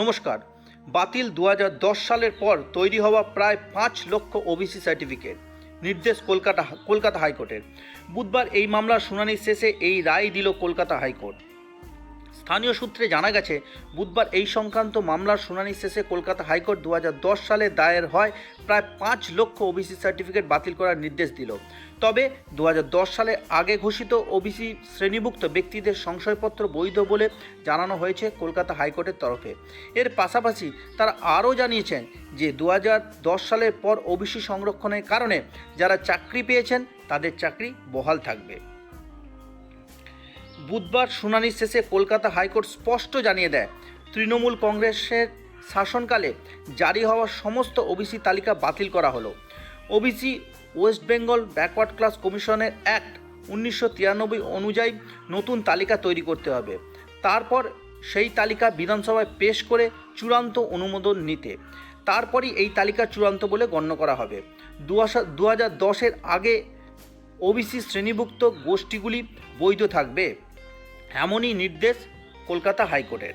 নমস্কার। বাতিল দু হাজার দশ সালের পর তৈরি হওয়া প্রায় পাঁচ লক্ষ ওবিসি সার্টিফিকেট, নির্দেশ কলকাতা কলকাতা হাইকোর্টের। বুধবার এই মামলার শুনানি শেষে এই রায় দিল কলকাতা হাইকোর্ট। স্থানীয় সূত্রে জানা গেছে, বুধবার এই সংক্রান্ত মামলার শুনানি শেষে কলকাতা হাইকোর্ট দু হাজার দশ সালে দায়ের হয় প্রায় পাঁচ লক্ষ ওবিসি সার্টিফিকেট বাতিল করার নির্দেশ দিল। তবে দু হাজার দশ সালে আগে ঘোষিত ওবিসি শ্রেণীভুক্ত ব্যক্তিদের সংশয়পত্র বৈধ বলে জানানো হয়েছে কলকাতা হাইকোর্টের তরফে। এর পাশাপাশি তারা আরও জানিয়েছেন যে দু হাজার দশ সালের পর ওবিসি সংরক্ষণের কারণে যারা চাকরি পেয়েছেন, তাদের চাকরি বহাল থাকবে। বুধবার শুনানি শেষে কলকাতা হাইকোর্ট স্পষ্ট জানিয়ে দেয়, তৃণমূল কংগ্রেসের শাসনকালে জারি হওয়া সমস্ত ওবিসি তালিকা বাতিল করা হলো। OBC West Bengal backward class কমিশনের অ্যাক্ট উনিশশো তিরানব্বই অনুযায়ী নতুন তালিকা তৈরি করতে হবে। তারপর সেই তালিকা বিধানসভায় পেশ করে চূড়ান্ত অনুমোদন নিতে। তারপরই এই তালিকা চূড়ান্ত বলে গণ্য করা হবে। দু হাজার দশের আগে ওবিসি শ্রেণীভুক্ত গোষ্ঠীগুলি বৈধ থাকবে। এমনই নির্দেশ কলকাতা হাইকোর্টের।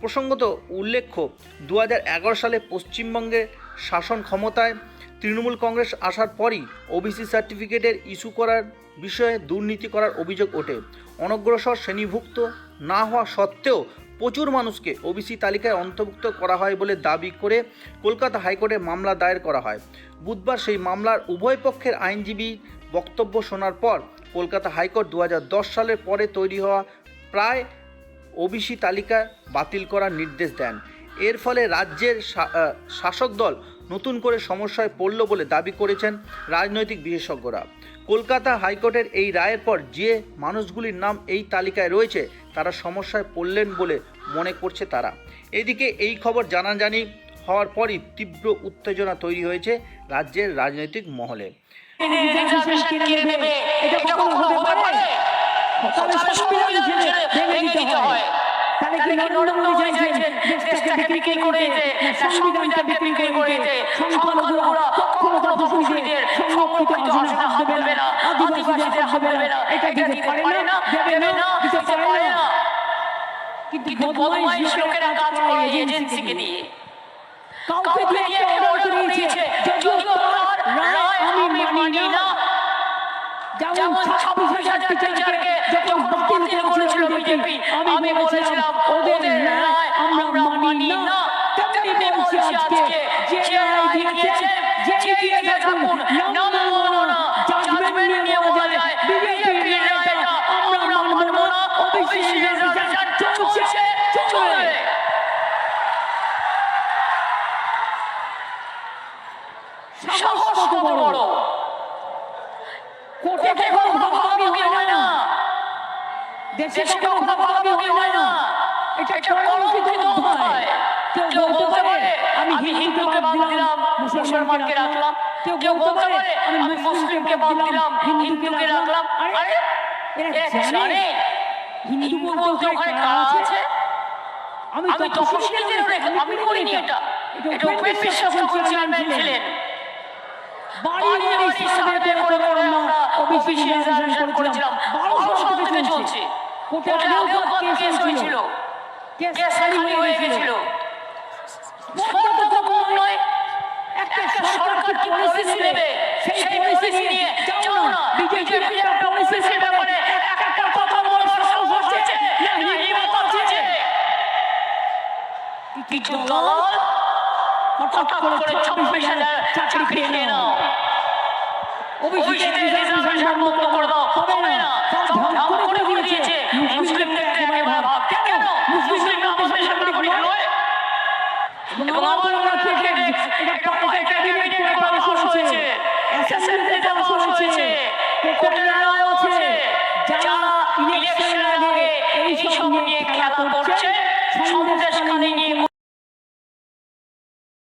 প্রসঙ্গত উল্লেখ্য দু হাজার এগারো সালে পশ্চিমবঙ্গে শাসন ক্ষমতায় তৃণমূল কংগ্রেস আসার পরই ওবিসি সার্টিফিকেটের ইস্যু করার বিষয়ে দুর্নীতি করার অভিযোগ ওঠে। অনগ্রসর শ্রেণীভুক্ত না হওয়া সত্ত্বেও প্রচুর মানুষকে ওবিসি তালিকায় অন্তর্ভুক্ত করা হয় বলে দাবি করে কলকাতা হাইকোর্টে মামলা দায়ের করা হয়। বুধবার সেই মামলার উভয় পক্ষের আইনজীবী বক্তব্য শোনার পর কলকাতা হাইকোর্ট দু হাজার দশ সালের পরে তৈরি হওয়া প্রায় ওবিসি তালিকা বাতিল করার নির্দেশ দেন। এর ফলে রাজ্যের শাসক দল নতুন করে সমস্যায় পড়ল বলে দাবি করেছেন রাজনৈতিক বিশেষজ্ঞরা। কলকাতা হাইকোর্টের এই রায়ের পর যে মানুষগুলির নাম এই তালিকায় রয়েছে, তারা সমস্যায় পড়লেন বলে মনে করছে তারা। এদিকে এই খবর জানাজানি হওয়ার পরই তীব্র উত্তেজনা তৈরি হয়েছে রাজ্যের রাজনৈতিক মহলে। কিন্তু বদমাইশ লোকেরা কাজ করে এজেন্সিকে দিয়ে। কাউকে দিয়ে যেমন ছাব্বিশ হাজার টিচারকে যখন বাতিল করেছিল বিজেপি আমি বলেছিলাম ওদের রায় আমরা মানি না। তেমনি বলছি আজকে যে রায় দিয়েছে যে দিয়ে দেখুন নাম মানো না জাজমেন্ট নিয়ে বলা যায় বিজেপি রায়টা আমরা মানব না ওবিসি রিজার্ভেশন চলছে চলবে সাহস কত বড় কোর্টে কোনো ভাগাভাগি হয় না দেশে কোনো ভাগাভাগি হয় না। এটা কলঙ্কিত অধ্যায় কেউ বলতে পারে আমি হিন্দুকে বাদ দিলাম মুসলমানকে রাখলাম। কেউ বলতে পারে আমি মুসলিমকে বাদ দিলাম হিন্দুকে রাখলাম। আরে এরা জানে। হিন্দু বলতে ওখানে কারা আছে আমি তপশিলীদের আমি করিনি এটা। এটা উপেন বিশ্বাস চেয়ারম্যান ছিলেন। বাড়ি বাড়ি করে করে আমরা রিজার্ভেশন করেছিলাম। বারো থেকে চলছে। কোর্টে আগেও কেস হয়েছিল। কেস খালি হয়ে গেছিল। স্পর্ধা কম নয় একটা সরকার কি পলিসি নেবে? সেই পলিসি নিয়ে যাও না। বিজেপি একটা পলিসির ব্যাপারে একটা কথা বলার সাহস হচ্ছে। না হিম্মত আছে কিছু দলাল হঠাৎ করে ছাব্বিশ হাজার চাকরি খেয়ে নাও। অভিষেকের রিজার্ভেশন বন্ধ করে দাও। হবে না। ঢং করে দিয়ে দিয়েছে মুসলিমদের একেবারে ভাব কেন মুসলিমরা আমাদের সামনে করি নয় এবং আমার মনে থেকে এটা এটা ক্যাবিনেট করে পাস হয়েছে অ্যাসেম্বলিতে পাস হয়েছে কোর্টের রায় আছে যারা ইলেকশনের আগে এই সব নিয়ে খেলা করছে সন্দেশখালী নিয়ে